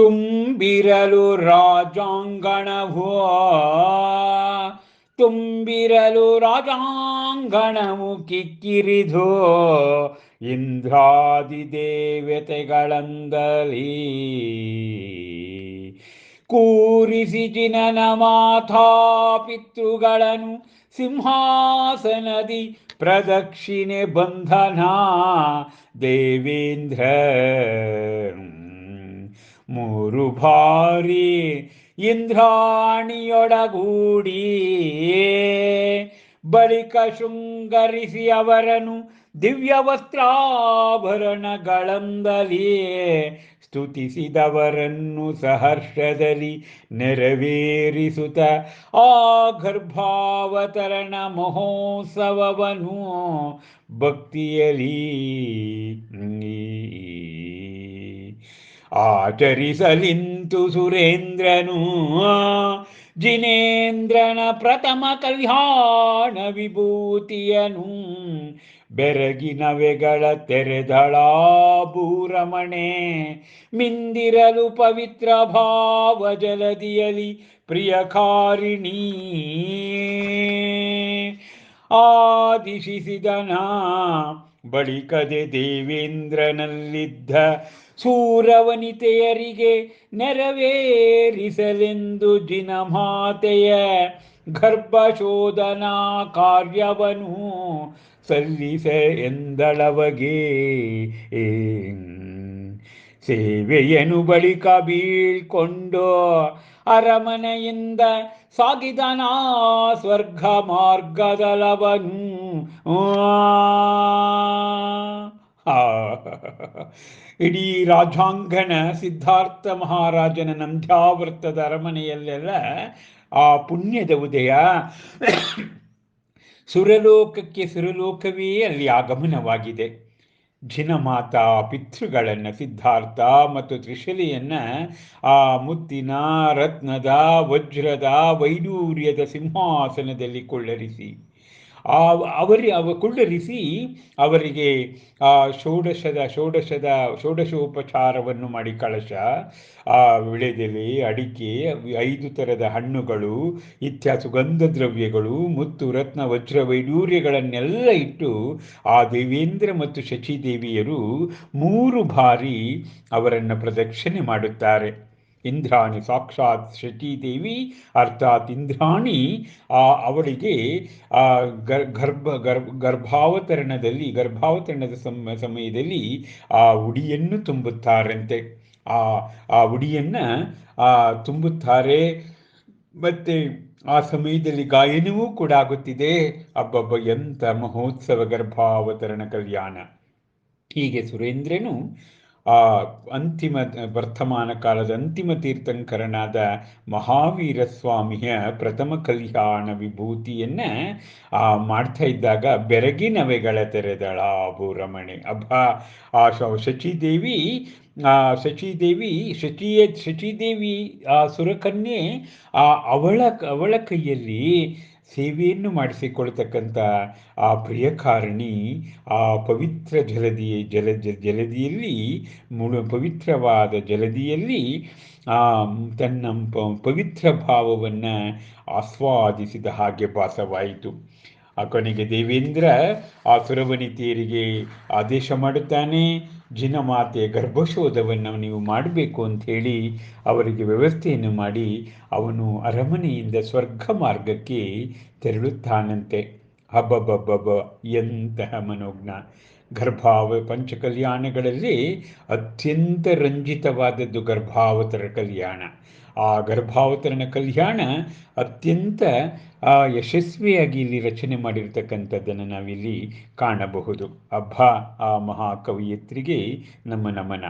ತುಂಬಿರಲು ರಾಜಾಂಗಣವೋ? ತುಂಬಿರಲು ರಾಜಾಂಗಣವು ಕಿಕ್ಕಿರಿದು. ಇಂದ್ರಾದಿ ದೇವತೆಗಳಂದಲಿ ಕೂರಿಸಿ ಜಿನನ ಮಾತಾ ಪಿತೃಗಳನ್ನು ಸಿಂಹಾಸನದಿ ಪ್ರದಕ್ಷಿಣೆ ಬಂಧನ. ದೇವೇಂದ್ರ ಮೂರು ಬಾರಿ ಇಂದ್ರಾಣಿಯೊಡಗೂಡಿ ಬಳಿಕ ಶೃಂಗರಿಸಿ ಅವರನು ದಿವ್ಯ ವಸ್ತ್ರಾಭರಣಗಳಂದಲೇ ಸ್ತುತಿಸಿದವರನ್ನು ಸಹರ್ಷದಲ್ಲಿ ನೆರವೇರಿಸುತ್ತ ಆ ಗರ್ಭಾವತರಣ ಮಹೋತ್ಸವವನ್ನು ಭಕ್ತಿಯಲಿ ಆಚರಿಸಲಿಂತು ಸುರೇಂದ್ರನು. ಜಿನೇಂದ್ರನ ಪ್ರಥಮ ಕಲ್ಯಾಣ ವಿಭೂತಿಯನು. ಬೆರಗಿನವೆಗಳ ತೆರೆದಳಾಭೂರಮಣೆ ಮಿಂದಿರಲು ಪವಿತ್ರ ಭಾವ ಜಲದಿಯಲಿ ಆದಿಶಿಸಿದನ ಬಳಿಕದೆ ದೇವೇಂದ್ರನಲ್ಲಿದ್ದ ಸೂರವನಿತೆಯರಿಗೆ ನೆರವೇರಿಸಲೆಂದು ಜಿನಮಾತೆಯ ಗರ್ಭಶೋಧನಾ ಕಾರ್ಯವನು ಸಲ್ಲಿಸ ಎಂದಳವಗೆ. ಸೇವೆಯನು ಬಳಿಕ ಬೀಳ್ಕೊಂಡು ಅರಮನೆಯಿಂದ ಸಾಗಿದನ ಸ್ವರ್ಗ ಮಾರ್ಗದಲವನು. ಇಡೀ ರಾಜಾಂಗಣ ಸಿದ್ಧಾರ್ಥ ಮಹಾರಾಜನ ನಂದ್ಯಾವೃತ್ತದ ಅರಮನೆಯಲ್ಲೆಲ್ಲ ಆ ಪುಣ್ಯದ ಉದಯ. ಸುರಲೋಕಕ್ಕೆ ಸುರಲೋಕವೇ ಅಲ್ಲಿ ಆಗಮನವಾಗಿದೆ. ಜಿನಮಾತಾ ಪಿತೃಗಳನ್ನು ಸಿದ್ಧಾರ್ಥ ಮತ್ತು ತ್ರಿಶಲಿಯನ್ನ ಆ ಮುತ್ತಿನ ರತ್ನದ ವಜ್ರದ ವೈಡೂರ್ಯದ ಸಿಂಹಾಸನದಲ್ಲಿ ಕೊಳ್ಳರಿಸಿ. ಅವರಿ, ಅವ ಕುಳ್ಳರಿಸಿ ಅವರಿಗೆ, ಆ, ಷೋಡಶದ ಷೋಡಶದ, ಷೋಡಶೋಪಚಾರವನ್ನು ಮಾಡಿ ಕಳಶ, ಆ, ವಿಳೆದೆಲೆ, ಅಡಿಕೆ, ಐದು ಥರದ ಹಣ್ಣುಗಳು ಇತ್ಯಾ ಸುಗಂಧ ದ್ರವ್ಯಗಳು ಮುತ್ತು, ರತ್ನ, ವಜ್ರ, ವೈಡೂರ್ಯಗಳನ್ನೆಲ್ಲ ಇಟ್ಟು ಆ ದೇವೇಂದ್ರ ಮತ್ತು ಶಚಿದೇವಿಯರು ಮೂರು ಬಾರಿ ಅವರನ್ನು ಪ್ರದಕ್ಷಿಣೆ ಮಾಡುತ್ತಾರೆ. ಇಂದ್ರಾಣಿ ಸಾಕ್ಷಾತ್ ಶಚೀದೇವಿ ಅರ್ಥಾತ್ ಇಂದ್ರಾಣಿ, ಆ ಅವಳಿಗೆ, ಆ ಗರ್ಭ ಗರ್ಭ, ಗರ್ಭಾವತರಣದಲ್ಲಿ, ಗರ್ಭಾವತರಣದ ಸಮ, ಸಮಯದಲ್ಲಿ ಆ ಉಡಿಯನ್ನು ತುಂಬುತ್ತಾರಂತೆ. ಆ ಆ ಉಡಿಯನ್ನು, ಆ, ತುಂಬುತ್ತಾರೆ. ಮತ್ತೆ ಆ ಸಮಯದಲ್ಲಿ ಗಾಯನವೂ ಕೂಡ ಆಗುತ್ತಿದೆ. ಅಬ್ಬಬ್ಬ, ಎಂಥ ಮಹೋತ್ಸವ ಗರ್ಭಾವತರಣ ಕಲ್ಯಾಣ. ಹೀಗೆ ಸುರೇಂದ್ರನು ಆ ಅಂತಿಮ ವರ್ತಮಾನ ಕಾಲದ ಅಂತಿಮ ತೀರ್ಥಂಕರನಾದ ಮಹಾವೀರ ಸ್ವಾಮಿಯ ಪ್ರಥಮ ಕಲ್ಯಾಣ ವಿಭೂತಿಯನ್ನ, ಆ, ಮಾಡ್ತಾ ಇದ್ದಾಗ ಬೆರಗಿನವೆಗಳ ತೆರೆದಳ ರಮಣೆ. ಅಬ್ಬ, ಆ ಶಚಿದೇವಿ ಆ, ಶಚಿದೇವಿ, ಶಚಿಯ, ಶಚಿದೇವಿ, ಆ ಸುರಕನ್ಯೆ, ಆ, ಅವಳ ಅವಳ ಕೈಯಲ್ಲಿ ಸೇವೆಯನ್ನು ಮಾಡಿಸಿಕೊಳ್ತಕ್ಕಂಥ ಆ ಪ್ರಿಯಕಾರಣಿ ಆ ಪವಿತ್ರ ಜಲದಿ, ಜಲ, ಜಲದಿಯಲ್ಲಿ, ಮುಳು, ಪವಿತ್ರವಾದ ಜಲದಿಯಲ್ಲಿ, ಆ, ತನ್ನ ಪವಿತ್ರ ಭಾವವನ್ನು ಆಸ್ವಾದಿಸಿದ ಹಾಗೆ ಭಾಸವಾಯಿತು. ಆ ಕೊನೆಗೆ ದೇವೇಂದ್ರ ಆ ಸುರವನಿತೆಯರಿಗೆ ಆದೇಶ ಮಾಡುತ್ತಾನೆ. ಜಿನಮಾತೆಯ ಗರ್ಭಶೋಧವನ್ನು ನೀವು ಮಾಡಬೇಕು ಅಂಥೇಳಿ ಅವರಿಗೆ ವ್ಯವಸ್ಥೆಯನ್ನು ಮಾಡಿ ಅವನು ಅರಮನೆಯಿಂದ ಸ್ವರ್ಗ ಮಾರ್ಗಕ್ಕೆ ತೆರಳುತ್ತಾನಂತೆ. ಹಬ್ಬಬ್ಬಬ್ಬಬ್ಬ ಎಂತಹ ಮನೋಜ್ಞ. ಗರ್ಭಾವ ಪಂಚಕಲ್ಯಾಣಗಳಲ್ಲಿ ಅತ್ಯಂತ ರಂಜಿತವಾದದ್ದು ಗರ್ಭಾವತರ ಕಲ್ಯಾಣ. ಆ ಗರ್ಭಾವತರಣ ಕಲ್ಯಾಣ ಅತ್ಯಂತ ಯಶಸ್ವಿಯಾಗಿ ಇಲ್ಲಿ ರಚನೆ ಮಾಡಿರ್ತಕ್ಕಂಥದ್ದನ್ನು ನಾವಿಲ್ಲಿ ಕಾಣಬಹುದು. ಅಬ್ಬ, ಆ ಮಹಾಕವಿಯತ್ರಿಗೆ ನಮ್ಮ ನಮನ.